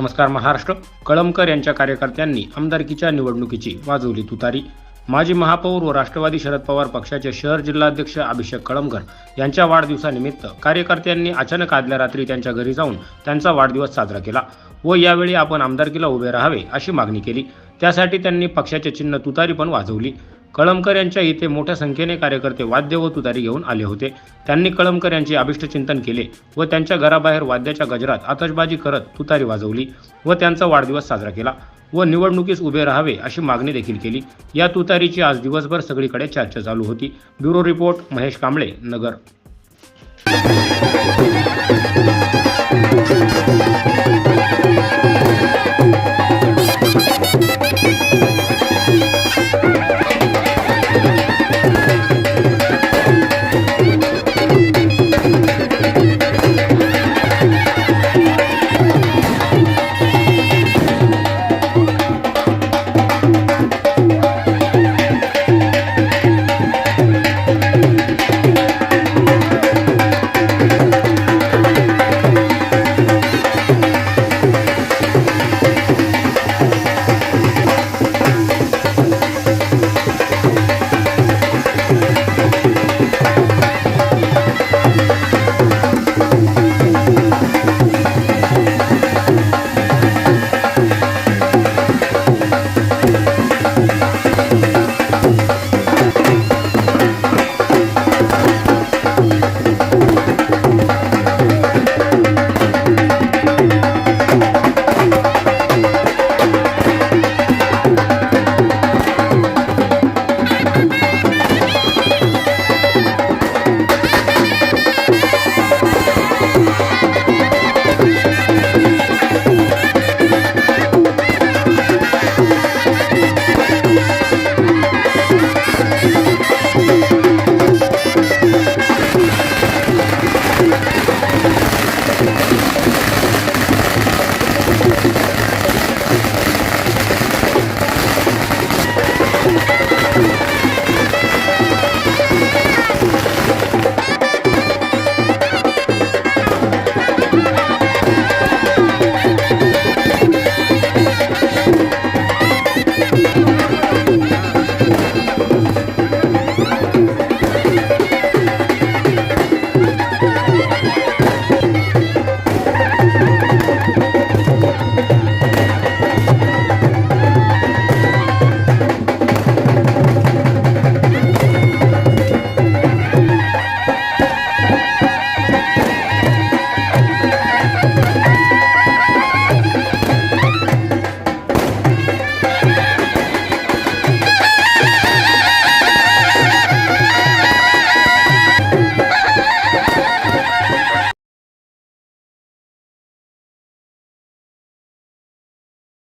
नमस्कार महाराष्ट्र. कळमकर यांच्या कार्यकर्त्यांनी आमदारकीच्या निवडणुकीची वाजवली तुतारी. माजी महापौर व राष्ट्रवादी शरद पवार पक्षाचे शहर जिल्हाध्यक्ष अभिषेक कळमकर यांच्या वाढदिवसानिमित्त कार्यकर्त्यांनी अचानक आदल्या रात्री त्यांच्या घरी जाऊन त्यांचा वाढदिवस साजरा केला व यावेळी आपण आमदारकीला उभे राहावे अशी मागणी केली. त्यासाठी त्यांनी पक्षाचे चिन्ह तुतारी पण वाजवली. कळमकर यांच्या इथे मोठ्या संख्येने कार्यकर्ते वाद्य व तुतारी घेऊन आले होते. त्यांनी कळमकर यांचे अभिष्टचिंतन केले व त्यांच्या घराबाहेर वाद्याच्या गजरात आतषबाजी करत तुतारी वाजवली व त्यांचा वाढदिवस साजरा केला व निवडणुकीस उभे राहावे अशी मागणी देखील केली. या तुतारीची आज दिवसभर सगळीकडे चर्चा चालू होती. Bureau report Mahesh Kamble Nagar.